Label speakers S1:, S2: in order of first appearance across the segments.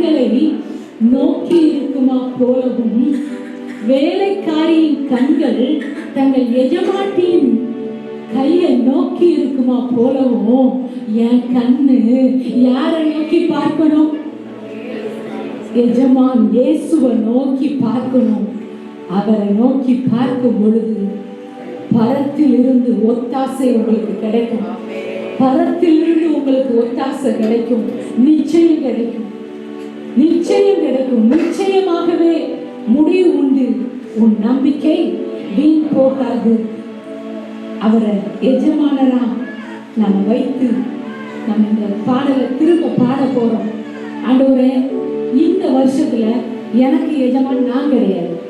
S1: கண்களை நோக்கி இருக்குமா போலவும் வேலைக்காரியின் கண்கள் தங்கள் எஜமாட்டியின் கையை நோக்கி இருக்குமா போலவும் என் கண்ணு யாரை நோக்கி பார்க்கணும்? எஜமான் இயேசுவை நோக்கி பார்க்கணும். அவரை நோக்கி பார்க்கும் பொழுது பரத்தில் இருந்து ஒத்தாசை உங்களுக்கு கிடைக்கும். பரத்தில் இருந்து உங்களுக்கு ஒத்தாசை கிடைக்கும். நிச்சயம் கிடைக்கும். நிச்சயம் கிடைக்கும். நிச்சயமாகவே முடிவு உண்டு. உன் நம்பிக்கை வீண் போகாது. அவரை எஜமானரா நம்ம வைத்து நம்ம இந்த பாடலை திரும்ப பாட போறோம். ஆண்டவரே இந்த வருஷத்துல எனக்கு எஜமான் நான் கிடையாது.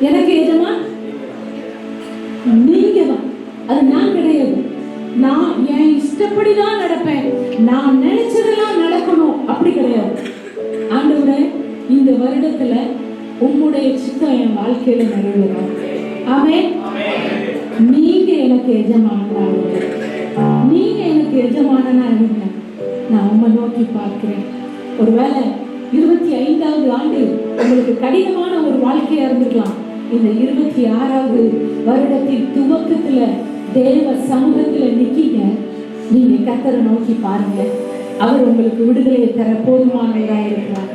S1: எனக்கு எஜமான் வாழ்க்கையில நிறைவேறும் ஆமென்? நீங்க எனக்கு எஜமானனா நீங்க எனக்கு எஜமானனா இருங்க நான் உம்மை நோக்கி பார்க்கிறேன். ஒருவேளை இருபத்தி ஐந்தாவது ஆண்டு உங்களுக்கு கடினமான ஒரு வாழ்க்கையா இருந்திருக்கலாம். இந்த இருபத்தி ஆறாவது வருடத்தின் துவக்கத்துல தேவ சமூகத்துல நிக்கீங்க. நீங்க கத்தரை நோக்கி பாருங்க. அவர் உங்களுக்கு விடுதலையை தர போதுமானவரா இருக்கிறார்